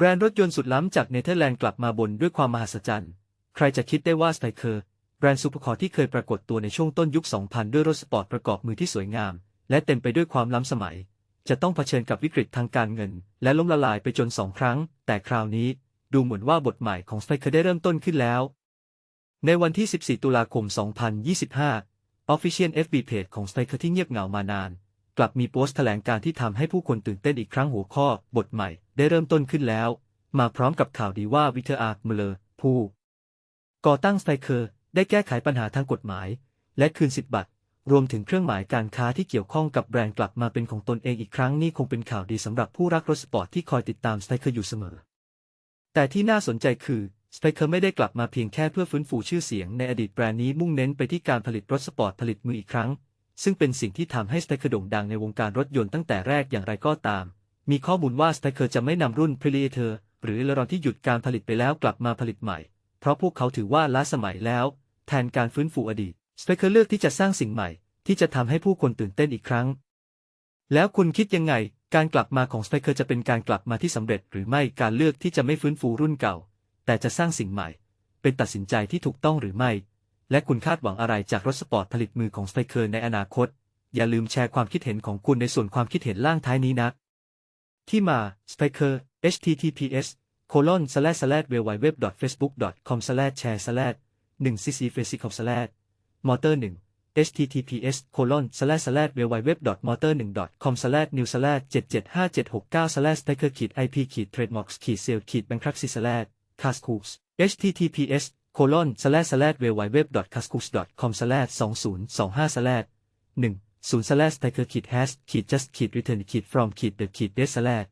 แบรนด์รถยนต์สุดล้ำจากเนเธอร์แลนด์กลับมาบนด้วยความมหัศจรรย์ ใครจะคิดได้ว่าสไตเคอร์แบรนด์ซูเปอร์คอร์ที่เคยปรากฏตัวในช่วงต้นยุค 2000 ด้วยรถสปอร์ตประกอบมือที่สวยงาม และเต็มไปด้วยความล้ำสมัย จะต้องเผชิญกับวิกฤตทางการเงิน และล้มละลายไปจนสองครั้ง แต่คราวนี้ดูเหมือนว่าบทใหม่ของสไตเคอร์ได้เริ่มต้นขึ้นแล้ว ในวันที่ 14 ตุลาคม 2025 Official FB Page ของสไตเคอร์ที่เงียบเหงามานาน กลับมีโพสต์แถลงการที่ทำให้ผู้คนตื่นเต้นอีกครั้งหัวข้อ บทใหม่ได้เริ่มต้นขึ้นแล้ว มาพร้อมกับข่าวดีว่าวิเทอร์อาร์เมเลอร์ผู้ก่อตั้งสไตเคอร์ได้แก้ไขปัญหาทางกฎหมาย และคืนสิทธิบัตรรวมถึงเครื่องหมายการค้าที่เกี่ยวข้องกับแบรนด์กลับมาเป็นของตนเองอีกครั้งนี่คงเป็นข่าวดีสำหรับผู้รักรถสปอร์ตที่คอยติดตามสไตเคอร์อยู่เสมอ แต่ที่น่าสนใจคือสไตเคอร์ไม่ได้กลับมาเพียงแค่เพื่อฟื้นฟูชื่อเสียงในอดีตแบรนด์นี้มุ่งเน้นไปที่การผลิตรถสปอร์ตผลิตมืออีกครั้ง ซึ่งเป็นสิ่งที่ทำให้สไตเคอร์โด่งดังในวงการรถยนต์ตั้งแต่แรกอย่างไรก็ตาม มีข้อมูลว่าสไตเคอร์จะไม่นำรุ่น Predator หรือเลรอนที่หยุดการผลิตไปแล้วกลับมาผลิตใหม่ เพราะพวกเขาถือว่าล้าสมัยแล้ว แทนการฟื้นฟูอดีตสเปเคอร์เลือกที่จะสร้างสิ่งใหม่ ที่จะทำให้ผู้คนตื่นเต้นอีกครั้ง แล้วคุณคิดยังไง การกลับมาของสเปเคอร์จะเป็นการกลับมาที่สำเร็จ หรือไม่การเลือกที่จะไม่ฟื้นฟูรุ่นเก่า แต่จะสร้างสิ่งใหม่ เป็นตัดสินใจที่ถูกต้องหรือไม่ และคุณคาดหวังอะไรจากรถสปอร์ตผลิตมือของสเปเคอร์ในอนาคต อย่าลืมแชร์ความคิดเห็นของคุณในส่วนความคิดเห็นล่างท้ายนี้นะ ที่มา Spiker https colon slash slash www facebook com slash share slash 1 cc physical slash motor 1 https colon slash slash www motor 1 com slash new slash 775769 slash sticker ขีด ip colon slash slash www. kaskus. com slash slash www cascos com slash 2025 slash 1 0 slash sticker ขีด hash ขีด just ขีด return ขีด from ขีด the ขีด des slash